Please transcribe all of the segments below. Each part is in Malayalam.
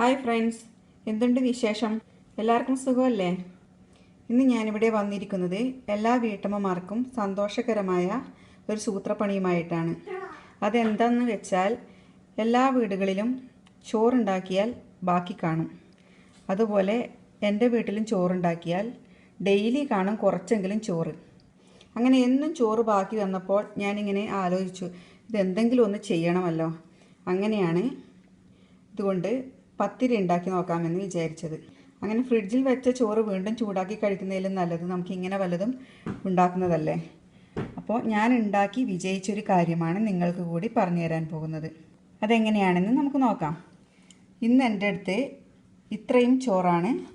Hi friends. എന്തുണ്ട് വിശേഷം? എല്ലാവർക്കും സുഖമല്ലേ? ഇന്ന് ഞാനിവിടെ വന്നിരിക്കുന്നത് എല്ലാ വീട്ടമ്മമാർക്കും സന്തോഷകരമായ ഒരു സൂത്രപ്പണിയുമായിട്ടാണ്. അതെന്താണെന്ന് വെച്ചാൽ എല്ലാ വീടുകളിലും ചോറുണ്ടാക്കിയാൽ ബാക്കി കാണും. അതുപോലെ എന്റെ വീട്ടിലും ചോറുണ്ടാക്കിയാൽ ഡെയിലി കാണും കുറച്ചെങ്കിലും ചോറ്. അങ്ങനെ എന്നും ചോറ് ബാക്കി വന്നപ്പോൾ ഞാനിങ്ങനെ ആലോചിച്ചു ഇതെന്തെങ്കിലും ഒന്ന് ചെയ്യണമല്ലോ. അങ്ങനെയാണ് ഇതുകൊണ്ട് പത്തിരി ഉണ്ടാക്കി നോക്കാമെന്ന് വിചാരിച്ചത്. അങ്ങനെ ഫ്രിഡ്ജിൽ വെച്ച ചോറ് വീണ്ടും ചൂടാക്കി കഴിക്കുന്നതിലും നല്ലത് നമുക്ക് ഇങ്ങനെ വല്ലതും ഉണ്ടാക്കുന്നതല്ലേ? അപ്പോൾ ഞാൻ ഉണ്ടാക്കി വിജയിച്ചൊരു കാര്യമാണ് നിങ്ങൾക്ക് കൂടി പറഞ്ഞു തരാൻ പോകുന്നത്. അതെങ്ങനെയാണെന്ന് നമുക്ക് നോക്കാം. ഇന്ന് എന്റെ അടുത്ത് ഇത്രയും ചോറാണ്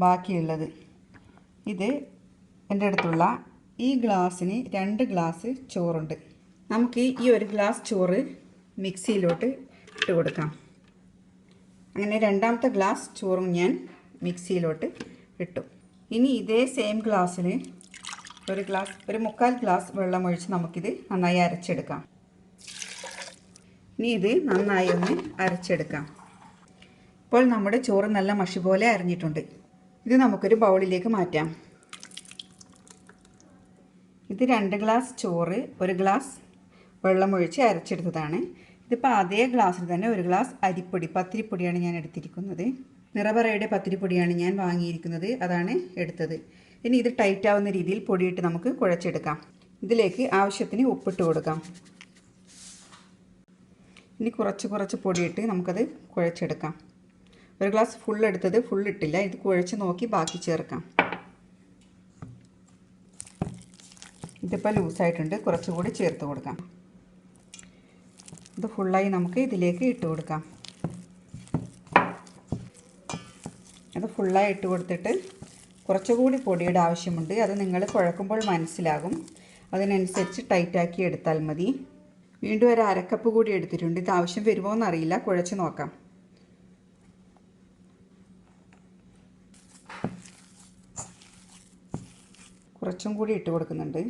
ബാക്കിയുള്ളത്. ഇത് എന്റെ അടുത്തുള്ള ഈ ഗ്ലാസ്സിന് രണ്ട് ഗ്ലാസ് ചോറുണ്ട്. നമുക്ക് ഈ ഒരു ഗ്ലാസ് ചോറ് മിക്സിയിലോട്ട് ഇട്ട് കൊടുക്കാം. അങ്ങനെ രണ്ടാമത്തെ ഗ്ലാസ് ചോറും ഞാൻ മിക്സിയിലോട്ട് ഇട്ടു. ഇനി ഇതേ സെയിം ഗ്ലാസ്സിൽ ഒരു ഗ്ലാസ് ഒരു മുക്കാൽ ഗ്ലാസ് വെള്ളം ഒഴിച്ച് നമുക്കിത് നന്നായി അരച്ചെടുക്കാം. ഇനി ഇത് നന്നായി ഒന്ന് അരച്ചെടുക്കാം. ഇപ്പോൾ നമ്മുടെ ചോറ് നല്ല മഷി പോലെ അരഞ്ഞിട്ടുണ്ട്. ഇത് നമുക്കൊരു ബൗളിലേക്ക് മാറ്റാം. ഇത് രണ്ട് ഗ്ലാസ് ചോറ് ഒരു ഗ്ലാസ് വെള്ളമൊഴിച്ച് അരച്ചെടുത്തതാണ്. ഇതിപ്പോൾ അതേ ഗ്ലാസ്സിൽ തന്നെ ഒരു ഗ്ലാസ് അരിപ്പൊടി പത്തിരിപ്പൊടിയാണ് ഞാൻ എടുത്തിരിക്കുന്നത്. നിറപറയുടെ പത്തിരിപ്പൊടിയാണ് ഞാൻ വാങ്ങിയിരിക്കുന്നത് അതാണ് എടുത്തത്. ഇനി ഇത് ടൈറ്റ് ആവുന്ന രീതിയിൽ പൊടിയിട്ട് നമുക്ക് കുഴച്ചെടുക്കാം. ഇതിലേക്ക് ആവശ്യത്തിന് ഉപ്പിട്ട് കൊടുക്കാം. ഇനി കുറച്ച് കുറച്ച് പൊടിയിട്ട് നമുക്കത് കുഴച്ചെടുക്കാം. ഒരു ഗ്ലാസ് ഫുൾ എടുത്തത് ഫുൾ ഇട്ടില്ല ഇത് കുഴച്ച് നോക്കി ബാക്കി ചേർക്കാം. ഇതിപ്പോൾ ലൂസായിട്ടുണ്ട് കുറച്ചുകൂടി ചേർത്ത് കൊടുക്കാം. ഇത് ഫുള്ളായി നമുക്ക് ഇതിലേക്ക് ഇട്ട് കൊടുക്കാം. അത് ഫുള്ളായി ഇട്ട് കൊടുത്തിട്ട് കുറച്ചുകൂടി പൊടിയുടെ ആവശ്യമുണ്ട്. അത് നിങ്ങൾ കുഴക്കുമ്പോൾ മനസ്സിലാകും. അതിനനുസരിച്ച് ടൈറ്റാക്കി എടുത്താൽ മതി. വീണ്ടും ഒരു അരക്കപ്പ് കൂടി എടുത്തിട്ടുണ്ട്. ഇത് ആവശ്യം വരുമോ എന്നറിയില്ല. കുഴച്ച് നോക്കാം. കുറച്ചും കൂടി ഇട്ട് കൊടുക്കുന്നുണ്ട്.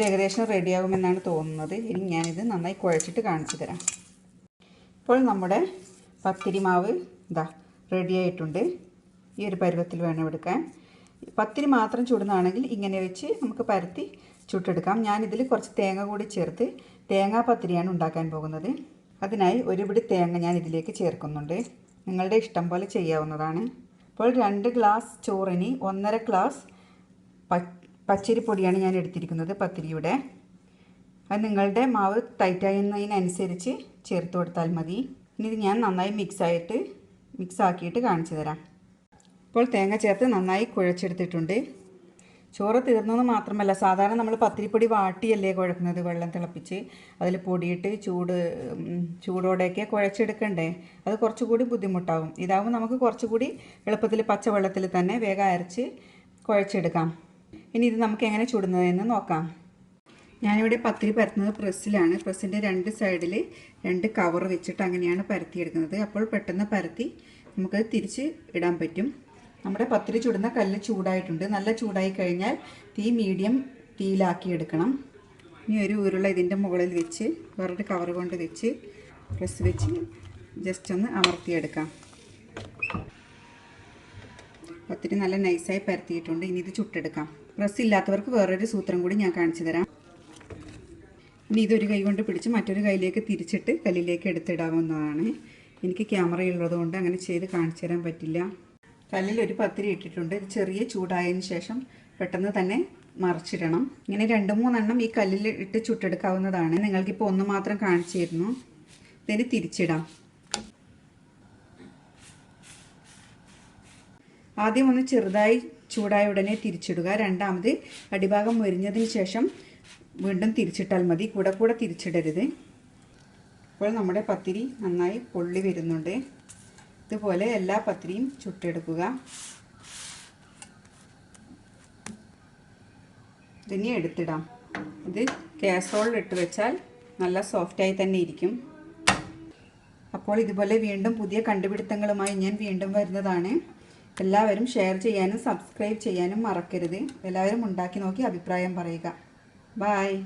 ഇത് ഏകദേശം റെഡിയാകുമെന്നാണ് തോന്നുന്നത്. ഇനി ഞാനിത് നന്നായി കുഴച്ചിട്ട് കാണിച്ചു തരാം. ഇപ്പോൾ നമ്മുടെ പത്തിരി മാവ് ഇതാ റെഡി ആയിട്ടുണ്ട്. ഈ ഒരു പരുവത്തിൽ വേണം എടുക്കാൻ. പത്തിരി മാത്രം ചുടുന്നതാണെങ്കിൽ ഇങ്ങനെ വെച്ച് നമുക്ക് പരത്തി ചുട്ടെടുക്കാം. ഞാനിതിൽ കുറച്ച് തേങ്ങ കൂടി ചേർത്ത് തേങ്ങാ പത്തിരിയാണ് ഉണ്ടാക്കാൻ പോകുന്നത്. അതിനായി ഒരുപിടി തേങ്ങ ഞാൻ ഇതിലേക്ക് ചേർക്കുന്നുണ്ട്. നിങ്ങളുടെ ഇഷ്ടം പോലെ ചെയ്യാവുന്നതാണ്. ഇപ്പോൾ രണ്ട് ഗ്ലാസ് ചോറിന് ഒന്നര ഗ്ലാസ് പച്ചരിപ്പൊടിയാണ് ഞാൻ എടുത്തിരിക്കുന്നത് പത്തിരിയുടെ. അത് നിങ്ങളുടെ മാവ് തൈറ്റായുന്നതിനനുസരിച്ച് ചേർത്ത് കൊടുത്താൽ മതി. ഇനി ഇത് ഞാൻ നന്നായി മിക്സായിട്ട് മിക്സ് ആക്കിയിട്ട് കാണിച്ചു തരാം. ഇപ്പോൾ തേങ്ങ ചേർത്ത് നന്നായി കുഴച്ചെടുത്തിട്ടുണ്ട്. ചോറ് തീർന്നെന്ന് മാത്രമല്ല സാധാരണ നമ്മൾ പത്തിരിപ്പൊടി വാട്ടിയല്ലേ കുഴക്കുന്നത് വെള്ളം തിളപ്പിച്ച്? അതിൽ പൊടിയിട്ട് ചൂട് ചൂടോടെയൊക്കെ കുഴച്ചെടുക്കണ്ടേ? അത് കുറച്ചുകൂടി ബുദ്ധിമുട്ടാവും ഇതാവും നമുക്ക് കുറച്ചുകൂടി എളുപ്പത്തിൽ പച്ചവെള്ളത്തിൽ തന്നെ വേഗം അരച്ച് കുഴച്ചെടുക്കാം. ഇനി ഇത് നമുക്ക് എങ്ങനെ ചുടുന്നതെന്ന് നോക്കാം. ഞാനിവിടെ പത്തിരി പരത്തുന്നത് പ്രസ്സിലാണ്. പ്രസ്സിന്റെ രണ്ട് സൈഡിൽ രണ്ട് കവർ വെച്ചിട്ട് അങ്ങനെയാണ് പരത്തിയെടുക്കുന്നത്. അപ്പോൾ പെട്ടെന്ന് പരത്തി നമുക്ക് തിരിച്ച് ഇടാൻ പറ്റും. നമ്മുടെ പത്തിരി ചുടുന്ന കല്ല് ചൂടായിട്ടുണ്ട്. നല്ല ചൂടായി കഴിഞ്ഞാൽ തീ മീഡിയം തീയിലാക്കി എടുക്കണം. ഇനി ഒരു ഉരുള ഇതിന്റെ മുകളിൽ വെച്ച് വേറൊരു കവർ കൊണ്ട് വെച്ച് പ്രസ് വെച്ച് ജസ്റ്റ് ഒന്ന് അമർത്തിയെടുക്കാം. പത്തിരി നല്ല നൈസായി പരത്തിയിട്ടുണ്ട്. ഇനി ഇത് ചുട്ടെടുക്കാം. പ്രസ് ഇല്ലാത്തവർക്ക് വേറൊരു സൂത്രം കൂടി ഞാൻ കാണിച്ചു തരാം. ഇനി ഇതൊരു കൈ കൊണ്ട് പിടിച്ച് മറ്റൊരു കൈയിലേക്ക് തിരിച്ചിട്ട് കല്ലിലേക്ക് എടുത്തിടാവുന്നതാണ്. എനിക്ക് ക്യാമറ ഉള്ളതുകൊണ്ട് അങ്ങനെ ചെയ്ത് കാണിച്ചു തരാൻ പറ്റില്ല. കല്ലിൽ ഒരു പത്തിരി ഇട്ടിട്ടുണ്ട്. ചെറിയ ചൂടായതിന് ശേഷം പെട്ടെന്ന് തന്നെ മറിച്ചിടണം. ഇങ്ങനെ രണ്ട് മൂന്നെണ്ണം ഈ കല്ലിൽ ഇട്ട് ചുട്ടെടുക്കാവുന്നതാണ്. നിങ്ങൾക്കിപ്പോൾ ഒന്ന് മാത്രം കാണിച്ചിരുന്നു ഇതിന് തിരിച്ചിടാം. ആദ്യം ഒന്ന് ചെറുതായി ചൂടായ ഉടനെ തിരിച്ചിടുക. രണ്ടാമത് അടിഭാഗം മുരിഞ്ഞതിന് ശേഷം വീണ്ടും തിരിച്ചിട്ടാൽ മതി. കൂടെ കൂടെ തിരിച്ചിടരുത്. ഇപ്പോൾ നമ്മുടെ പത്തിരി നന്നായി പൊള്ളി വരുന്നുണ്ട്. ഇതുപോലെ എല്ലാ പത്തിരിയും ചുട്ടെടുക്കുക. ഇതിനി എടുത്തിടാം. ഇത് കാസറോളിൽ ഇട്ട് വെച്ചാൽ നല്ല സോഫ്റ്റായി തന്നെ ഇരിക്കും. അപ്പോൾ ഇതുപോലെ വീണ്ടും പുതിയ കണ്ടുപിടുത്തങ്ങളുമായി ഞാൻ വീണ്ടും വരുന്നതാണ്. എല്ലാവരും ഷെയർ ചെയ്യാനും സബ്സ്ക്രൈബ് ചെയ്യാനും മറക്കരുത്. എല്ലാവരും ഉണ്ടാക്കി നോക്കി അഭിപ്രായം പറയുക. ബായ്